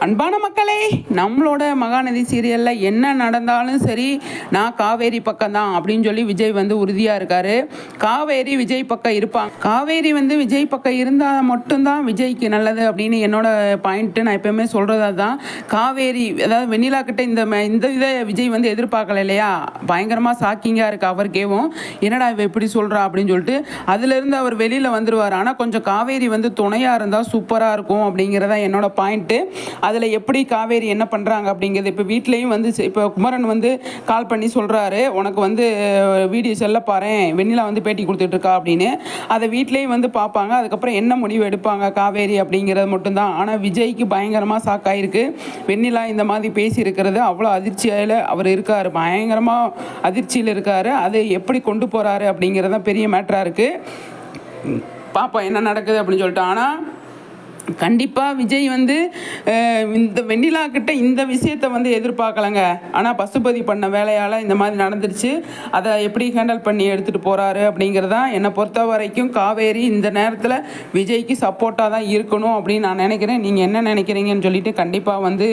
அன்பான மக்களே நம்மளோட மகாநதி சீரியலில் என்ன நடந்தாலும் சரி நான் காவேரி பக்கம் தான் அப்படின்னு சொல்லி விஜய் வந்து உறுதியாக இருக்காரு. காவேரி விஜய் பக்கம் இருப்பாங்க காவேரி வந்து விஜய் பக்கம் இருந்தால் மட்டும்தான் விஜய்க்கு நல்லது அப்படின்னு என்னோட பாயிண்ட்டு நான் எப்பயுமே சொல்கிறது தான் காவேரி அதாவது வெண்ணிலா கிட்ட இந்த ம- இந்த இதை விஜய் வந்து எதிர்பார்க்கல இல்லையா? பயங்கரமாக ஷாக்கிங்காக இருக்குது அவருக்கேவும். என்னடா இவ இப்படி சொல்கிறா அப்படின்னு சொல்லிட்டு அதுலேருந்து அவர் வெளியில் வந்துடுவார் ஆனால் கொஞ்சம் காவேரி வந்து துணையாக இருந்தால் சூப்பராக இருக்கும் அப்படிங்கிறதான் என்னோட பாயிண்ட்டு அதில் எப்படி காவேரி என்ன பண்ணுறாங்க அப்படிங்கிறது இப்போ வீட்லேயும் வந்து இப்போ குமரன் வந்து கால் பண்ணி சொல்கிறாரு உனக்கு வந்து வீடியோ செல்ல பாரேன் வெண்ணிலா வந்து பேட்டி கொடுத்துட்ருக்கா அப்படின்னு. அதை வீட்லேயும் வந்து பார்ப்பாங்க அதுக்கப்புறம் என்ன முடிவு எடுப்பாங்க காவேரி அப்படிங்கிறது மட்டும்தான். ஆனால் விஜய்க்கு பயங்கரமாக ஷாக்காயிருக்கு வெண்ணிலா இந்த மாதிரி பேசியிருக்கிறது அவ்வளோ அதிர்ச்சியில் அவர் இருக்கார். பயங்கரமாக அதிர்ச்சியில் இருக்கார். அதை எப்படி கொண்டு போகிறாரு அப்படிங்கிறது தான் பெரிய மேட்டராக இருக்குது பார்ப்போம் என்ன நடக்குது அப்படின்னு சொல்லிட்டு ஆனால் கண்டிப்பாக விஜய் வந்து இந்த வெண்ணிலா கிட்ட இந்த விஷயத்தை வந்து எதிர்பார்க்கலங்க. ஆனால் பசுபதி பண்ண வேலையால் இந்த மாதிரி நடந்துருச்சு. அதை எப்படி ஹேண்டில் பண்ணி எடுத்துகிட்டு போகிறாரு அப்படிங்கிறது தான் என்னை பொறுத்த வரைக்கும் காவேரி இந்த நேரத்தில் விஜய்க்கு சப்போர்ட்டாக தான் இருக்கணும் அப்படின்னு நான் நினைக்கிறேன். நீங்கள் என்ன நினைக்கிறீங்கன்னு சொல்லிட்டு கண்டிப்பாக வந்து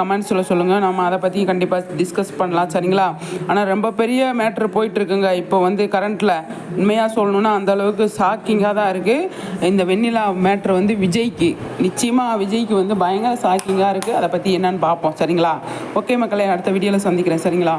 கமெண்ட்ஸில் சொல்லுங்கள் நம்ம அதை பற்றி கண்டிப்பாக டிஸ்கஸ் பண்ணலாம் சரிங்களா? ஆனால் ரொம்ப பெரிய மேட்ரு போயிட்டுருக்குங்க இப்போ வந்து கரண்ட்டில் உண்மையாக சொல்லணும்னா அந்த அளவுக்கு ஷாக்கிங்காக தான் இருக்குது இந்த வெண்ணிலா மேட்ரு வந்து விஜய்க்கு. நிச்சயமாக விஜய்க்கு வந்து பயங்கர ஷாக்கிங்காக இருக்குது அதை பற்றி என்னன்னு பார்ப்போம். சரிங்களா? ஓகே மக்களை அடுத்த வீடியோவில் சந்திக்கிறேன். சரிங்களா?